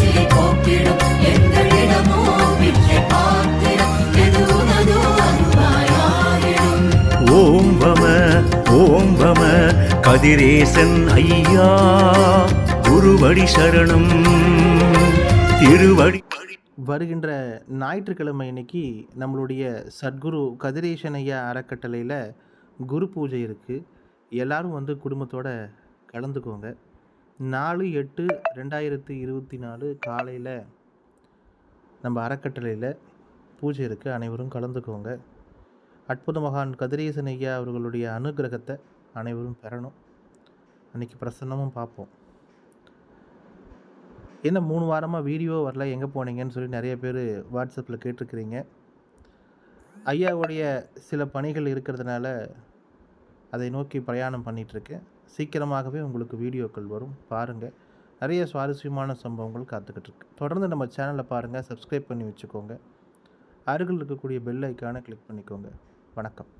பசியில் பசியை போக்கிடும் எங்களிடமோ பிச்சை பாத்திரம் எது உனதோ அதுவாயாகிடும் ஓம் வம ஓம் வம கதிரேசன் ஐயா. குருவடி சரணம். திருவடி வருகின்ற ஞாயிற்றுக்கிழமை இன்னைக்கு நம்மளுடைய சத்குரு கதிரேசன் ஐயா அறக்கட்டளையில் குரு பூஜை இருக்குது எல்லாரும் வந்து குடும்பத்தோட கலந்துக்கோங்க. நாலு எட்டு ரெண்டாயிரத்தி இருபத்தி நாலு காலையில் நம்ம அறக்கட்டளையில் பூஜை இருக்குது அனைவரும் கலந்துக்கோங்க. அற்புத மகான் கதிரேசன் ஐயா அவர்களுடைய அனுகிரகத்தை அனைவரும் பெறணும். அன்றைக்கி பிரசன்னமும் பார்ப்போம். என்ன மூணு வாரமாக வீடியோ வரல எங்கே போனீங்கன்னு சொல்லி நிறைய பேர் வாட்ஸ்அப்பில் கேட்டிருக்கிறீங்க. ஐயாவுடைய சில பணிகள் இருக்கிறதுனால அதை நோக்கி பிரயாணம் பண்ணிகிட்ருக்கேன் சீக்கிரமாகவே உங்களுக்கு வீடியோக்கள் வரும். பாருங்கள் நிறைய சுவாரஸ்யமான சம்பவங்கள் காத்துக்கிட்டு இருக்கு தொடர்ந்து நம்ம சேனலை பாருங்கள் சப்ஸ்கிரைப் பண்ணி வச்சுக்கோங்க. அருகில் இருக்கக்கூடிய பெல் ஐக்கானை கிளிக் பண்ணிக்கோங்க. வணக்கம்.